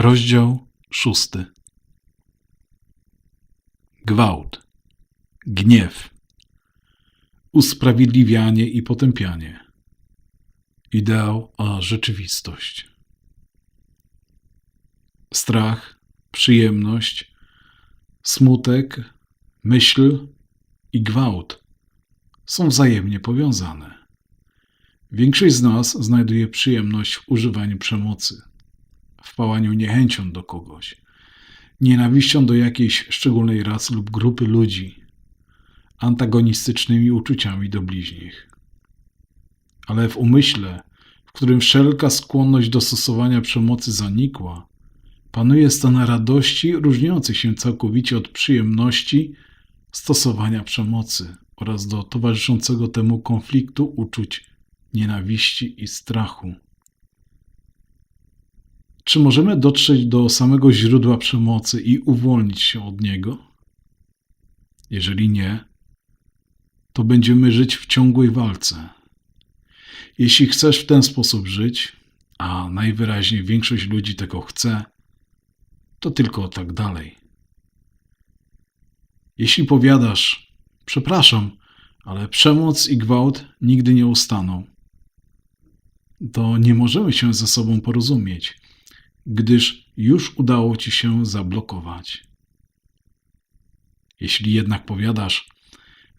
Rozdział szósty. Gwałt, gniew, usprawiedliwianie i potępianie. Ideał a rzeczywistość. Strach, przyjemność, smutek, myśl i gwałt są wzajemnie powiązane. Większość z nas znajduje przyjemność w używaniu przemocy, w pałaniu niechęcią do kogoś, nienawiścią do jakiejś szczególnej rasy lub grupy ludzi, antagonistycznymi uczuciami do bliźnich. Ale w umyśle, w którym wszelka skłonność do stosowania przemocy zanikła, panuje stan radości różniący się całkowicie od przyjemności stosowania przemocy oraz do towarzyszącego temu konfliktu uczuć nienawiści i strachu. Czy możemy dotrzeć do samego źródła przemocy i uwolnić się od niego? Jeżeli nie, to będziemy żyć w ciągłej walce. Jeśli chcesz w ten sposób żyć, a najwyraźniej większość ludzi tego chce, to tylko tak dalej. Jeśli powiadasz, przepraszam, ale przemoc i gwałt nigdy nie ustaną, to nie możemy się ze sobą porozumieć, gdyż już udało ci się zablokować. Jeśli jednak powiadasz,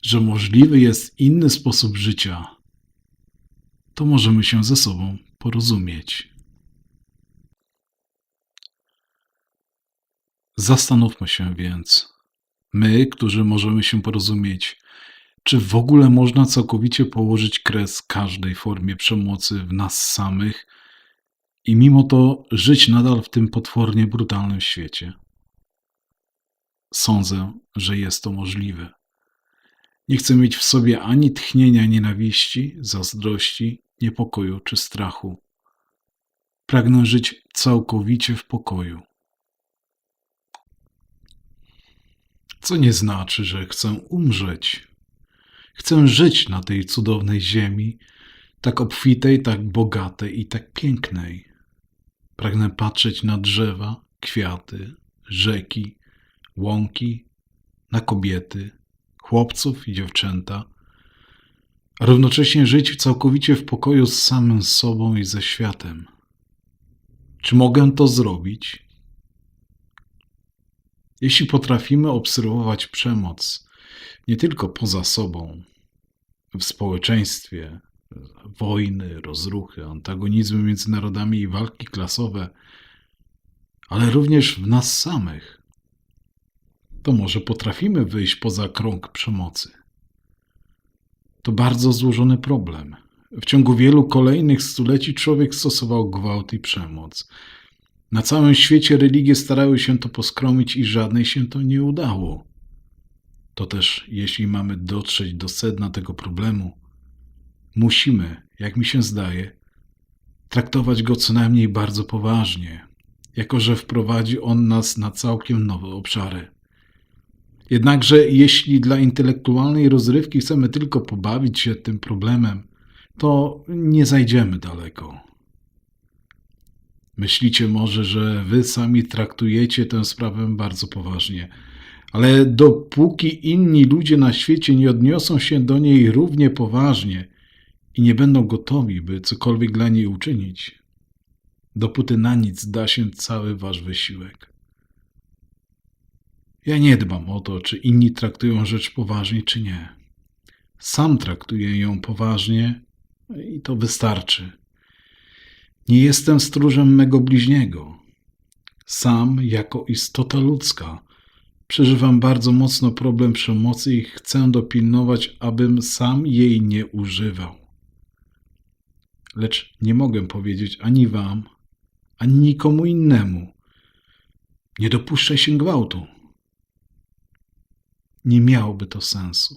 że możliwy jest inny sposób życia, to możemy się ze sobą porozumieć. Zastanówmy się więc, my, którzy możemy się porozumieć, czy w ogóle można całkowicie położyć kres każdej formie przemocy w nas samych i mimo to żyć nadal w tym potwornie brutalnym świecie? Sądzę, że jest to możliwe. Nie chcę mieć w sobie ani tchnienia nienawiści, zazdrości, niepokoju czy strachu. Pragnę żyć całkowicie w pokoju. Co nie znaczy, że chcę umrzeć. Chcę żyć na tej cudownej ziemi, tak obfitej, tak bogatej i tak pięknej. Pragnę patrzeć na drzewa, kwiaty, rzeki, łąki, na kobiety, chłopców i dziewczęta, a równocześnie żyć całkowicie w pokoju z samym sobą i ze światem. Czy mogę to zrobić? Jeśli potrafimy obserwować przemoc nie tylko poza sobą, w społeczeństwie, wojny, rozruchy, antagonizmy między narodami i walki klasowe, ale również w nas samych, to może potrafimy wyjść poza krąg przemocy. To bardzo złożony problem. W ciągu wielu kolejnych stuleci człowiek stosował gwałt i przemoc. Na całym świecie religie starały się to poskromić i żadnej się to nie udało. To też, jeśli mamy dotrzeć do sedna tego problemu, musimy, jak mi się zdaje, traktować go co najmniej bardzo poważnie, jako że wprowadzi on nas na całkiem nowe obszary. Jednakże, jeśli dla intelektualnej rozrywki chcemy tylko pobawić się tym problemem, to nie zajdziemy daleko. Myślicie może, że wy sami traktujecie tę sprawę bardzo poważnie, ale dopóki inni ludzie na świecie nie odniosą się do niej równie poważnie i nie będą gotowi, by cokolwiek dla niej uczynić, dopóty na nic da się cały wasz wysiłek. Ja nie dbam o to, czy inni traktują rzecz poważnie, czy nie. Sam traktuję ją poważnie i to wystarczy. Nie jestem stróżem mego bliźniego. Sam, jako istota ludzka, przeżywam bardzo mocno problem przemocy i chcę dopilnować, abym sam jej nie używał. Lecz nie mogę powiedzieć ani wam, ani nikomu innemu. Nie dopuszczaj się gwałtu. Nie miałoby to sensu,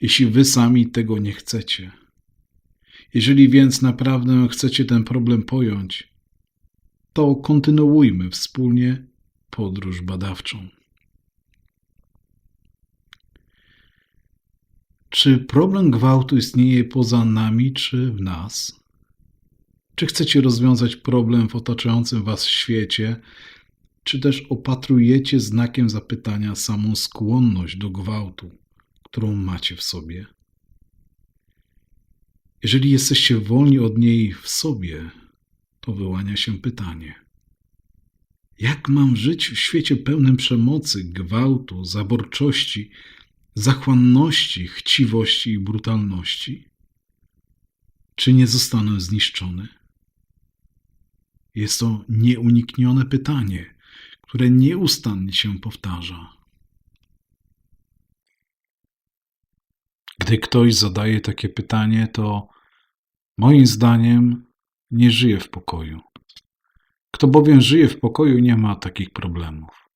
jeśli wy sami tego nie chcecie. Jeżeli więc naprawdę chcecie ten problem pojąć, to kontynuujmy wspólnie podróż badawczą. Czy problem gwałtu istnieje poza nami czy w nas? Czy chcecie rozwiązać problem w otaczającym was świecie, czy też opatrujecie znakiem zapytania samą skłonność do gwałtu, którą macie w sobie? Jeżeli jesteście wolni od niej w sobie, to wyłania się pytanie: jak mam żyć w świecie pełnym przemocy, gwałtu, zaborczości, zachłanności, chciwości i brutalności? Czy nie zostanę zniszczony? Jest to nieuniknione pytanie, które nieustannie się powtarza. Gdy ktoś zadaje takie pytanie, to moim zdaniem nie żyje w pokoju. Kto bowiem żyje w pokoju, nie ma takich problemów.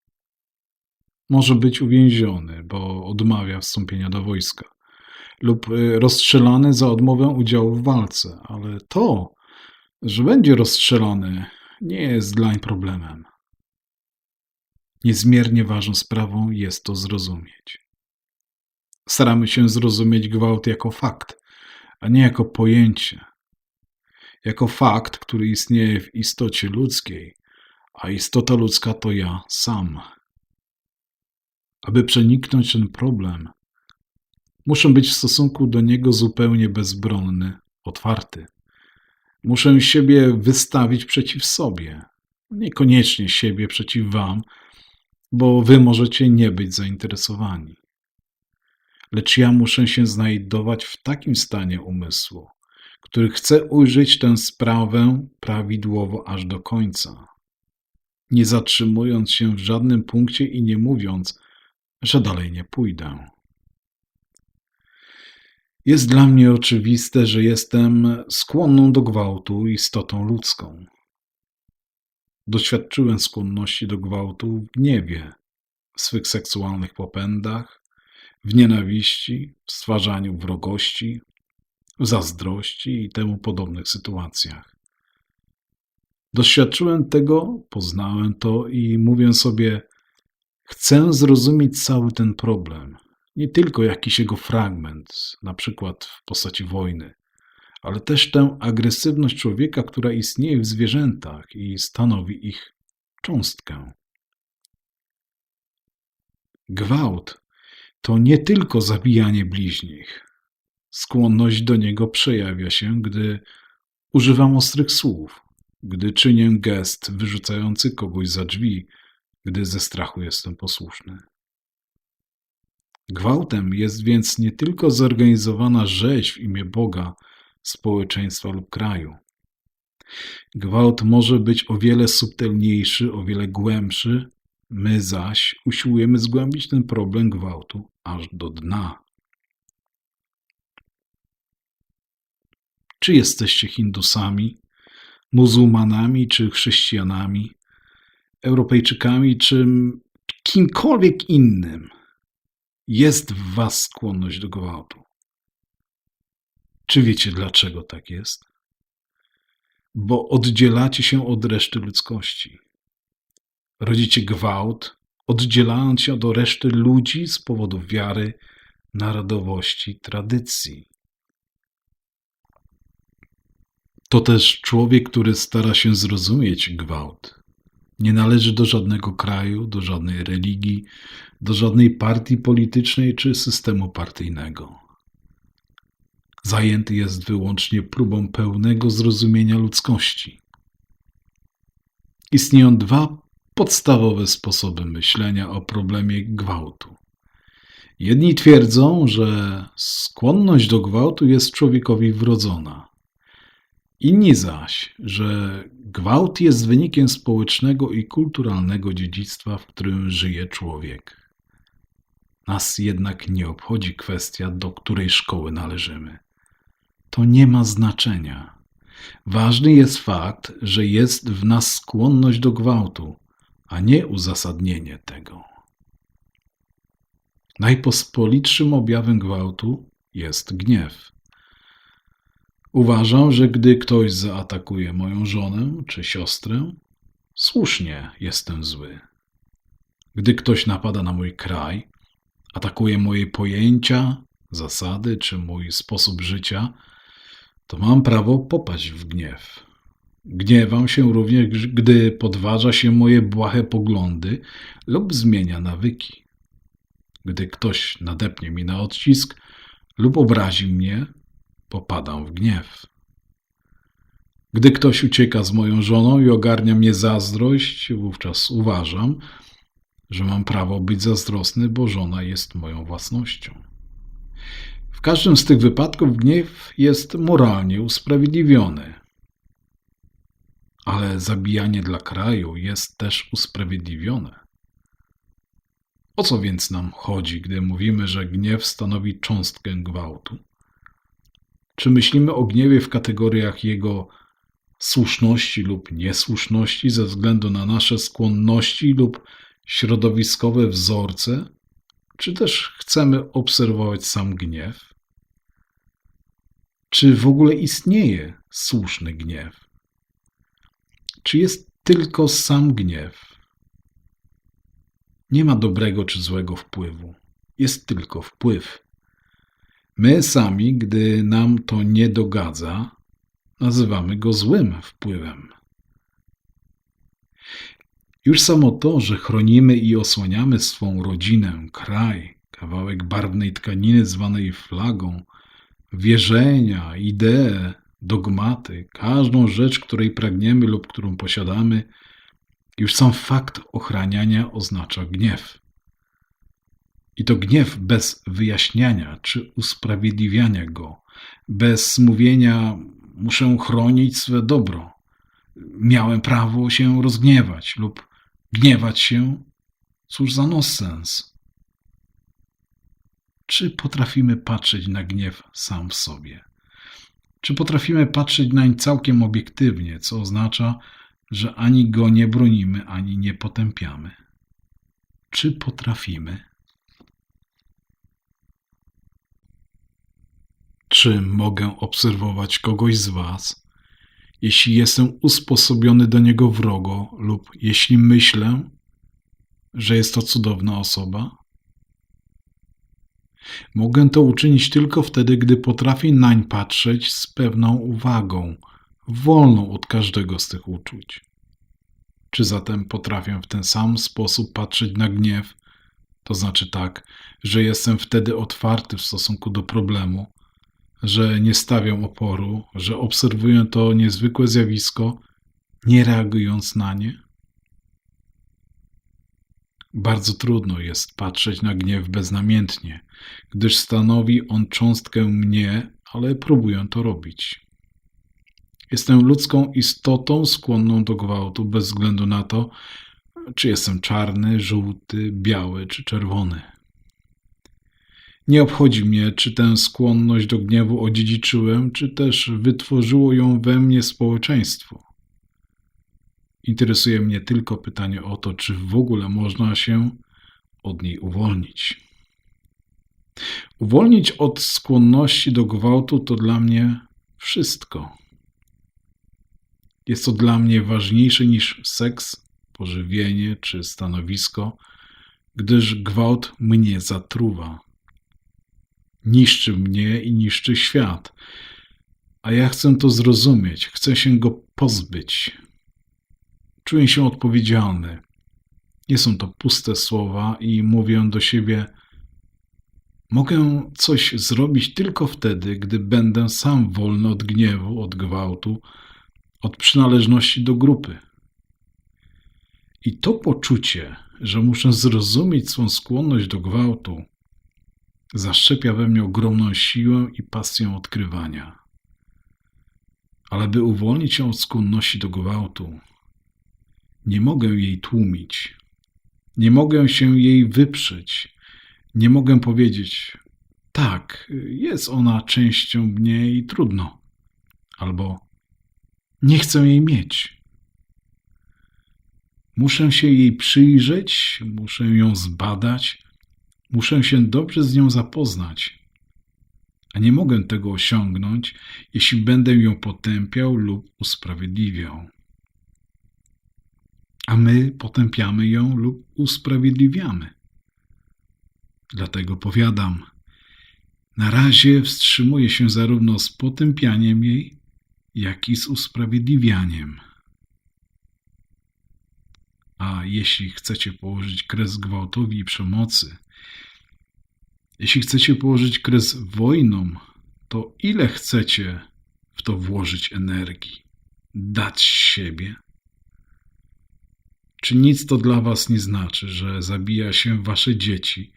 Może być uwięziony, bo odmawia wstąpienia do wojska, lub y, rozstrzelany za odmowę udziału w walce, ale to, że będzie rozstrzelany, nie jest dlań problemem. Niezmiernie ważną sprawą jest to zrozumieć. Staramy się zrozumieć gwałt jako fakt, a nie jako pojęcie. Jako fakt, który istnieje w istocie ludzkiej, a istota ludzka to ja sam. Aby przeniknąć ten problem, muszę być w stosunku do niego zupełnie bezbronny, otwarty. Muszę siebie wystawić przeciw sobie, niekoniecznie siebie przeciw Wam, bo Wy możecie nie być zainteresowani. Lecz ja muszę się znajdować w takim stanie umysłu, który chce ujrzeć tę sprawę prawidłowo aż do końca, nie zatrzymując się w żadnym punkcie i nie mówiąc, że dalej nie pójdę. Jest dla mnie oczywiste, że jestem skłonną do gwałtu istotą ludzką. Doświadczyłem skłonności do gwałtu w gniewie, w swych seksualnych popędach, w nienawiści, w stwarzaniu wrogości, w zazdrości i temu podobnych sytuacjach. Doświadczyłem tego, poznałem to i mówię sobie, chcę zrozumieć cały ten problem, nie tylko jakiś jego fragment, na przykład w postaci wojny, ale też tę agresywność człowieka, która istnieje w zwierzętach i stanowi ich cząstkę. Gwałt to nie tylko zabijanie bliźnich. Skłonność do niego przejawia się, gdy używam ostrych słów, gdy czynię gest wyrzucający kogoś za drzwi, gdy ze strachu jestem posłuszny. Gwałtem jest więc nie tylko zorganizowana rzeź w imię Boga, społeczeństwa lub kraju. Gwałt może być o wiele subtelniejszy, o wiele głębszy, my zaś usiłujemy zgłębić ten problem gwałtu aż do dna. Czy jesteście Hindusami, muzułmanami czy chrześcijanami, Europejczykami czy kimkolwiek innym, jest w Was skłonność do gwałtu. Czy wiecie, dlaczego tak jest? Bo oddzielacie się od reszty ludzkości. Rodzicie gwałt, oddzielając się od reszty ludzi z powodu wiary, narodowości, tradycji. To też człowiek, który stara się zrozumieć gwałt. Nie należy do żadnego kraju, do żadnej religii, do żadnej partii politycznej czy systemu partyjnego. Zajęty jest wyłącznie próbą pełnego zrozumienia ludzkości. Istnieją dwa podstawowe sposoby myślenia o problemie gwałtu. Jedni twierdzą, że skłonność do gwałtu jest człowiekowi wrodzona. Inni zaś, że gwałt jest wynikiem społecznego i kulturalnego dziedzictwa, w którym żyje człowiek. Nas jednak nie obchodzi kwestia, do której szkoły należymy. To nie ma znaczenia. Ważny jest fakt, że jest w nas skłonność do gwałtu, a nie uzasadnienie tego. Najpospolitszym objawem gwałtu jest gniew. Uważam, że gdy ktoś zaatakuje moją żonę czy siostrę, słusznie jestem zły. Gdy ktoś napada na mój kraj, atakuje moje pojęcia, zasady czy mój sposób życia, to mam prawo popaść w gniew. Gniewam się również, gdy podważa się moje błahe poglądy lub zmienia nawyki. Gdy ktoś nadepnie mi na odcisk lub obrazi mnie, popadam w gniew. Gdy ktoś ucieka z moją żoną i ogarnia mnie zazdrość, wówczas uważam, że mam prawo być zazdrosny, bo żona jest moją własnością. W każdym z tych wypadków gniew jest moralnie usprawiedliwiony. Ale zabijanie dla kraju jest też usprawiedliwione. O co więc nam chodzi, gdy mówimy, że gniew stanowi cząstkę gwałtu? Czy myślimy o gniewie w kategoriach jego słuszności lub niesłuszności ze względu na nasze skłonności lub środowiskowe wzorce, czy też chcemy obserwować sam gniew? Czy w ogóle istnieje słuszny gniew? Czy jest tylko sam gniew? Nie ma dobrego czy złego wpływu, jest tylko wpływ. My sami, gdy nam to nie dogadza, nazywamy go złym wpływem. Już samo to, że chronimy i osłaniamy swą rodzinę, kraj, kawałek barwnej tkaniny zwanej flagą, wierzenia, idee, dogmaty, każdą rzecz, której pragniemy lub którą posiadamy, już sam fakt ochraniania oznacza gniew. I to gniew bez wyjaśniania czy usprawiedliwiania go, bez mówienia, muszę chronić swe dobro. Miałem prawo się rozgniewać lub gniewać się. Cóż za nonsens. Czy potrafimy patrzeć na gniew sam w sobie? Czy potrafimy patrzeć nań całkiem obiektywnie, co oznacza, że ani go nie bronimy, ani nie potępiamy? Czy potrafimy? Czy mogę obserwować kogoś z Was, jeśli jestem usposobiony do niego wrogo, lub jeśli myślę, że jest to cudowna osoba? Mogę to uczynić tylko wtedy, gdy potrafię nań patrzeć z pewną uwagą, wolną od każdego z tych uczuć. Czy zatem potrafię w ten sam sposób patrzeć na gniew, to znaczy tak, że jestem wtedy otwarty w stosunku do problemu, że nie stawiam oporu, że obserwuję to niezwykłe zjawisko, nie reagując na nie? Bardzo trudno jest patrzeć na gniew beznamiętnie, gdyż stanowi on cząstkę mnie, ale próbuję to robić. Jestem ludzką istotą skłonną do gwałtu bez względu na to, czy jestem czarny, żółty, biały czy czerwony. Nie obchodzi mnie, czy tę skłonność do gniewu odziedziczyłem, czy też wytworzyło ją we mnie społeczeństwo. Interesuje mnie tylko pytanie o to, czy w ogóle można się od niej uwolnić. Uwolnić od skłonności do gwałtu to dla mnie wszystko. Jest to dla mnie ważniejsze niż seks, pożywienie czy stanowisko, gdyż gwałt mnie zatruwa niszczy mnie i niszczy świat. A ja chcę to zrozumieć, chcę się go pozbyć. Czuję się odpowiedzialny. Nie są to puste słowa i mówię do siebie: Mogę coś zrobić tylko wtedy, gdy będę sam wolny od gniewu, od gwałtu, od przynależności do grupy. I to poczucie, że muszę zrozumieć swą skłonność do gwałtu, zaszczepia we mnie ogromną siłę i pasję odkrywania. Ale by uwolnić się od skłonności do gwałtu, nie mogę jej tłumić, nie mogę się jej wyprzeć, nie mogę powiedzieć, tak, jest ona częścią mnie i trudno, albo nie chcę jej mieć. Muszę się jej przyjrzeć, muszę ją zbadać, Muszę się dobrze z nią zapoznać, a nie mogę tego osiągnąć, jeśli będę ją potępiał lub usprawiedliwiał. A my potępiamy ją lub usprawiedliwiamy. Dlatego powiadam, na razie wstrzymuję się zarówno z potępianiem jej, jak i z usprawiedliwianiem. A jeśli chcecie położyć kres gwałtowi i przemocy, jeśli chcecie położyć kres wojnom, to ile chcecie w to włożyć energii, dać siebie? Czy nic to dla was nie znaczy, że zabija się wasze dzieci,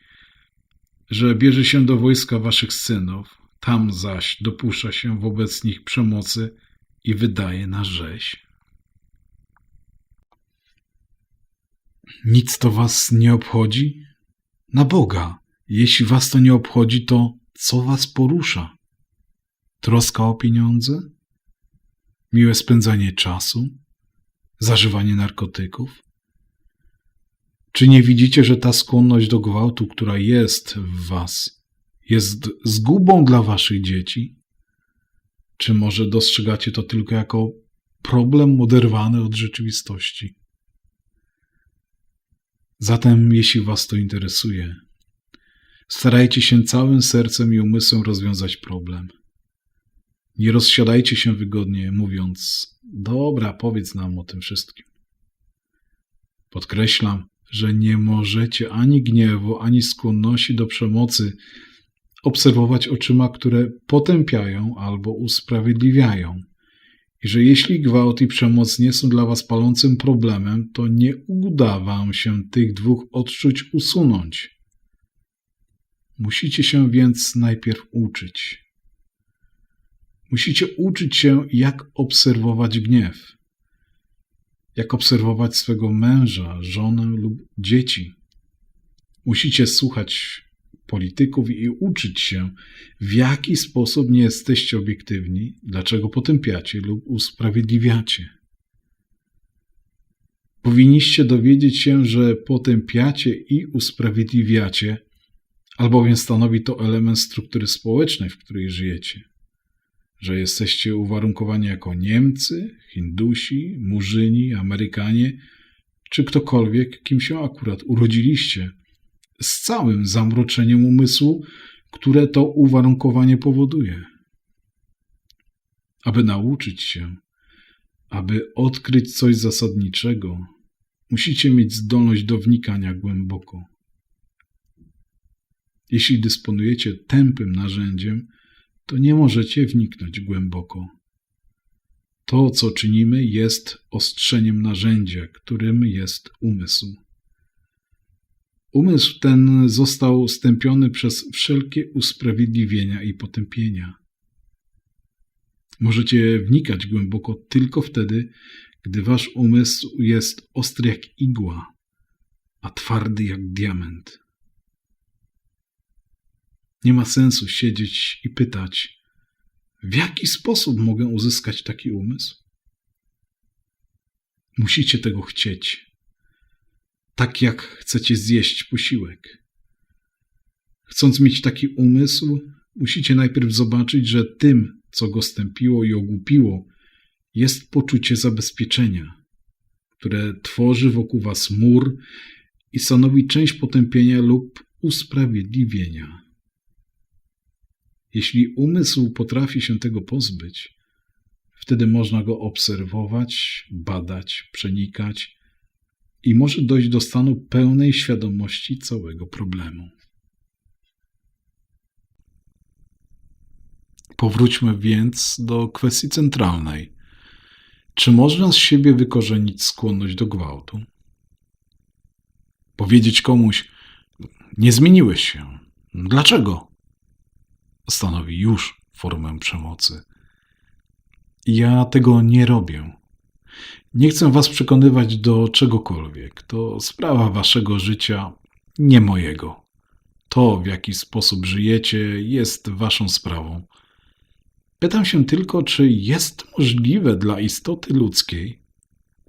że bierze się do wojska waszych synów, tam zaś dopuszcza się wobec nich przemocy i wydaje na rzeź? Nic to was nie obchodzi? Na Boga! Jeśli was to nie obchodzi, to co was porusza? Troska o pieniądze? Miłe spędzanie czasu? Zażywanie narkotyków? Czy nie widzicie, że ta skłonność do gwałtu, która jest w was, jest zgubą dla waszych dzieci? Czy może dostrzegacie to tylko jako problem oderwany od rzeczywistości? Zatem, jeśli Was to interesuje, starajcie się całym sercem i umysłem rozwiązać problem. Nie rozsiadajcie się wygodnie, mówiąc: Dobra, powiedz nam o tym wszystkim. Podkreślam, że nie możecie ani gniewu, ani skłonności do przemocy obserwować oczyma, które potępiają albo usprawiedliwiają i że jeśli gwałt i przemoc nie są dla Was palącym problemem, to nie uda Wam się tych dwóch odczuć usunąć. Musicie się więc najpierw uczyć. Musicie uczyć się, jak obserwować gniew, jak obserwować swego męża, żonę lub dzieci. Musicie słuchać polityków i uczyć się, w jaki sposób nie jesteście obiektywni, dlaczego potępiacie lub usprawiedliwiacie. Powinniście dowiedzieć się, że potępiacie i usprawiedliwiacie, albowiem stanowi to element struktury społecznej, w której żyjecie. Że jesteście uwarunkowani jako Niemcy, Hindusi, Murzyni, Amerykanie, czy ktokolwiek, kim się akurat urodziliście – z całym zamroczeniem umysłu, które to uwarunkowanie powoduje. Aby nauczyć się, aby odkryć coś zasadniczego, musicie mieć zdolność do wnikania głęboko. Jeśli dysponujecie tępym narzędziem, to nie możecie wniknąć głęboko. To, co czynimy, jest ostrzeniem narzędzia, którym jest umysł. Umysł ten został stępiony przez wszelkie usprawiedliwienia i potępienia. Możecie wnikać głęboko tylko wtedy, gdy wasz umysł jest ostry jak igła, a twardy jak diament. Nie ma sensu siedzieć i pytać, w jaki sposób mogę uzyskać taki umysł? Musicie tego chcieć tak jak chcecie zjeść posiłek. Chcąc mieć taki umysł, musicie najpierw zobaczyć, że tym, co go stępiło i ogłupiło, jest poczucie zabezpieczenia, które tworzy wokół was mur i stanowi część potępienia lub usprawiedliwienia. Jeśli umysł potrafi się tego pozbyć, wtedy można go obserwować, badać, przenikać i może dojść do stanu pełnej świadomości całego problemu. Powróćmy więc do kwestii centralnej. Czy można z siebie wykorzenić skłonność do gwałtu? Powiedzieć komuś, nie zmieniłeś się. Dlaczego? Stanowi już formę przemocy. Ja tego nie robię. Nie chcę was przekonywać do czegokolwiek. To sprawa waszego życia, nie mojego. To, w jaki sposób żyjecie, jest waszą sprawą. Pytam się tylko, czy jest możliwe dla istoty ludzkiej,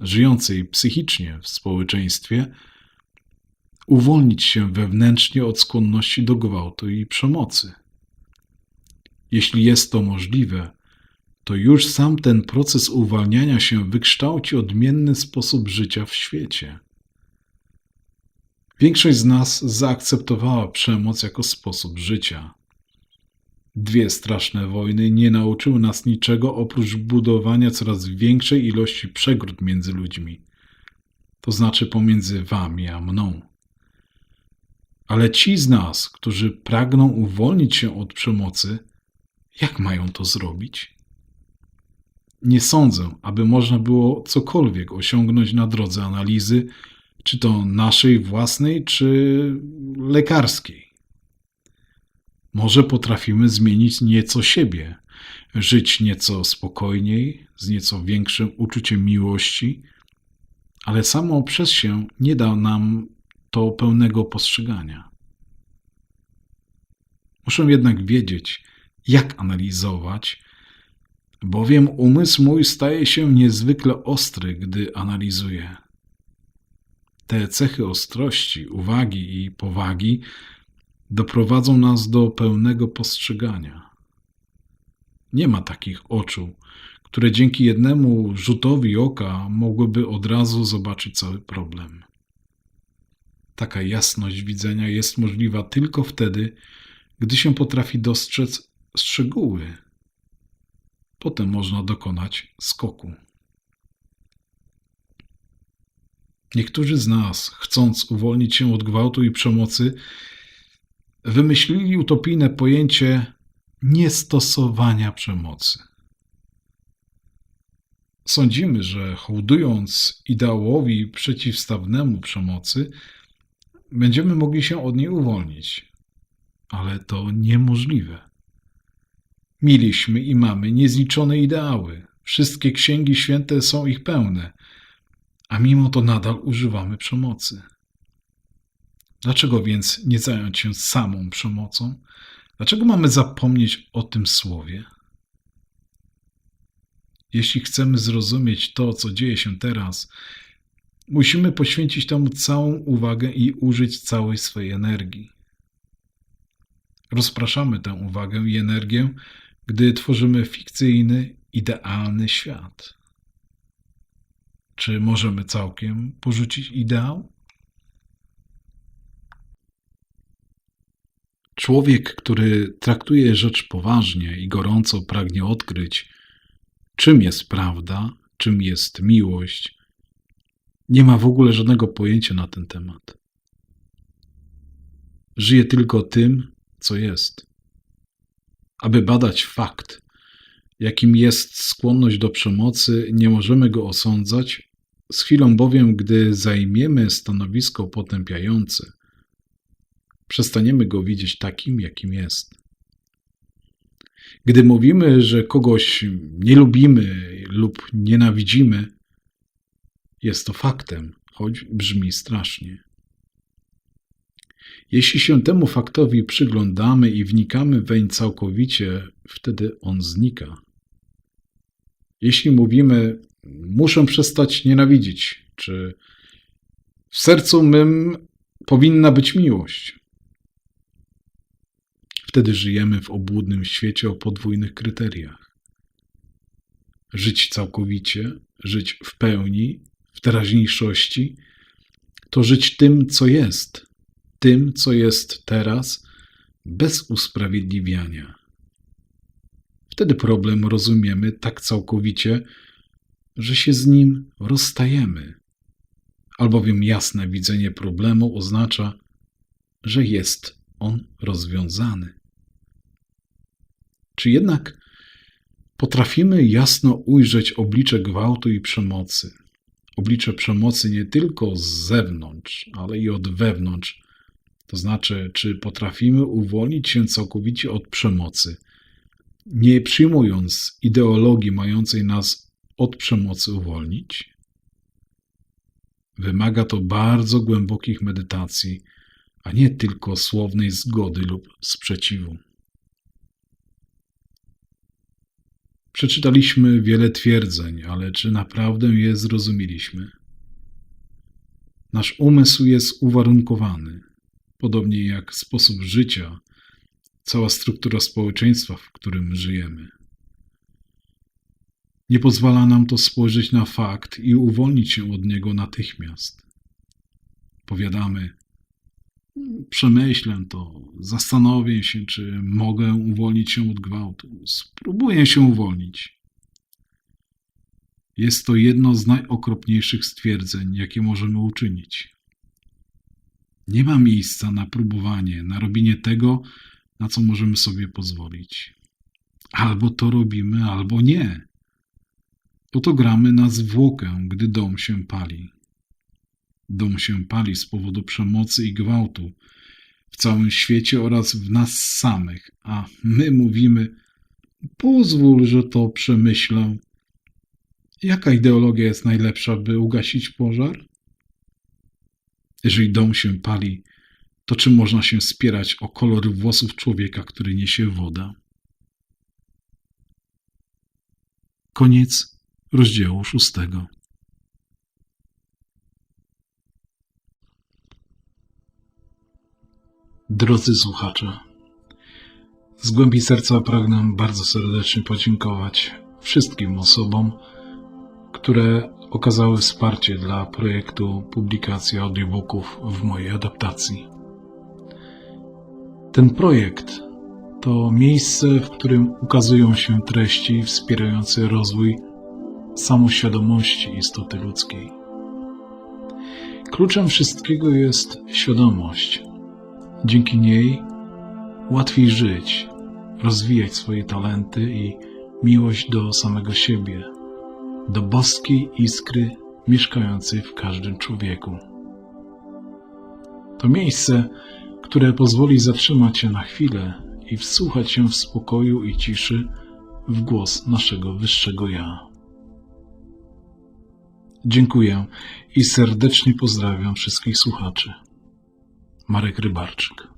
żyjącej psychicznie w społeczeństwie, uwolnić się wewnętrznie od skłonności do gwałtu i przemocy. Jeśli jest to możliwe, to już sam ten proces uwalniania się wykształci odmienny sposób życia w świecie. Większość z nas zaakceptowała przemoc jako sposób życia. Dwie straszne wojny nie nauczyły nas niczego oprócz budowania coraz większej ilości przegród między ludźmi, to znaczy pomiędzy wami a mną. Ale ci z nas, którzy pragną uwolnić się od przemocy, jak mają to zrobić? Nie sądzę, aby można było cokolwiek osiągnąć na drodze analizy, czy to naszej własnej, czy lekarskiej. Może potrafimy zmienić nieco siebie, żyć nieco spokojniej, z nieco większym uczuciem miłości, ale samo przez się nie da nam to pełnego postrzegania. Muszę jednak wiedzieć, jak analizować, bowiem umysł mój staje się niezwykle ostry, gdy analizuje. Te cechy ostrości, uwagi i powagi doprowadzą nas do pełnego postrzegania. Nie ma takich oczu, które dzięki jednemu rzutowi oka mogłyby od razu zobaczyć cały problem. Taka jasność widzenia jest możliwa tylko wtedy, gdy się potrafi dostrzec szczegóły. Potem można dokonać skoku. Niektórzy z nas, chcąc uwolnić się od gwałtu i przemocy, wymyślili utopijne pojęcie niestosowania przemocy. Sądzimy, że hołdując ideałowi przeciwstawnemu przemocy, będziemy mogli się od niej uwolnić. Ale to niemożliwe. Mieliśmy i mamy niezliczone ideały. Wszystkie księgi święte są ich pełne, a mimo to nadal używamy przemocy. Dlaczego więc nie zająć się samą przemocą? Dlaczego mamy zapomnieć o tym słowie? Jeśli chcemy zrozumieć to, co dzieje się teraz, musimy poświęcić temu całą uwagę i użyć całej swojej energii. Rozpraszamy tę uwagę i energię, gdy tworzymy fikcyjny, idealny świat. Czy możemy całkiem porzucić ideał? Człowiek, który traktuje rzecz poważnie i gorąco pragnie odkryć, czym jest prawda, czym jest miłość, nie ma w ogóle żadnego pojęcia na ten temat. Żyje tylko tym, co jest. Aby badać fakt, jakim jest skłonność do przemocy, nie możemy go osądzać, z chwilą bowiem, gdy zajmiemy stanowisko potępiające, przestaniemy go widzieć takim, jakim jest. Gdy mówimy, że kogoś nie lubimy lub nienawidzimy, jest to faktem, choć brzmi strasznie. Jeśli się temu faktowi przyglądamy i wnikamy weń całkowicie, wtedy on znika. Jeśli mówimy, muszę przestać nienawidzić, czy w sercu mym powinna być miłość, wtedy żyjemy w obłudnym świecie o podwójnych kryteriach. Żyć całkowicie, żyć w pełni, w teraźniejszości, to żyć tym, co jest, tym, co jest teraz, bez usprawiedliwiania. Wtedy problem rozumiemy tak całkowicie, że się z nim rozstajemy, albowiem jasne widzenie problemu oznacza, że jest on rozwiązany. Czy jednak potrafimy jasno ujrzeć oblicze gwałtu i przemocy? Oblicze przemocy nie tylko z zewnątrz, ale i od wewnątrz. To znaczy, czy potrafimy uwolnić się całkowicie od przemocy, nie przyjmując ideologii mającej nas od przemocy uwolnić? Wymaga to bardzo głębokich medytacji, a nie tylko słownej zgody lub sprzeciwu. Przeczytaliśmy wiele twierdzeń, ale czy naprawdę je zrozumieliśmy? Nasz umysł jest uwarunkowany, podobnie jak sposób życia, cała struktura społeczeństwa, w którym żyjemy. Nie pozwala nam to spojrzeć na fakt i uwolnić się od niego natychmiast. Powiadamy, Przemyślę to, zastanowię się, czy mogę uwolnić się od gwałtu. Spróbuję się uwolnić. Jest to jedno z najokropniejszych stwierdzeń, jakie możemy uczynić. Nie ma miejsca na próbowanie, na robienie tego, na co możemy sobie pozwolić. Albo to robimy, albo nie. Oto gramy na zwłokę, gdy dom się pali. Dom się pali z powodu przemocy i gwałtu w całym świecie oraz w nas samych, a my mówimy: Pozwól, że to przemyślę. Jaka ideologia jest najlepsza, by ugasić pożar? Jeżeli dom się pali, to czy można się spierać o kolor włosów człowieka, który niesie wodę? Koniec rozdziału szóstego. Drodzy słuchacze, z głębi serca pragnę bardzo serdecznie podziękować wszystkim osobom, które okazały wsparcie dla projektu publikacji audiobooków w mojej adaptacji. Ten projekt to miejsce, w którym ukazują się treści wspierające rozwój samoświadomości istoty ludzkiej. Kluczem wszystkiego jest świadomość. Dzięki niej łatwiej żyć, rozwijać swoje talenty i miłość do samego siebie, do boskiej iskry mieszkającej w każdym człowieku. To miejsce, które pozwoli zatrzymać się na chwilę i wsłuchać się w spokoju i ciszy w głos naszego wyższego ja. Dziękuję i serdecznie pozdrawiam wszystkich słuchaczy. Marek Rybarczyk.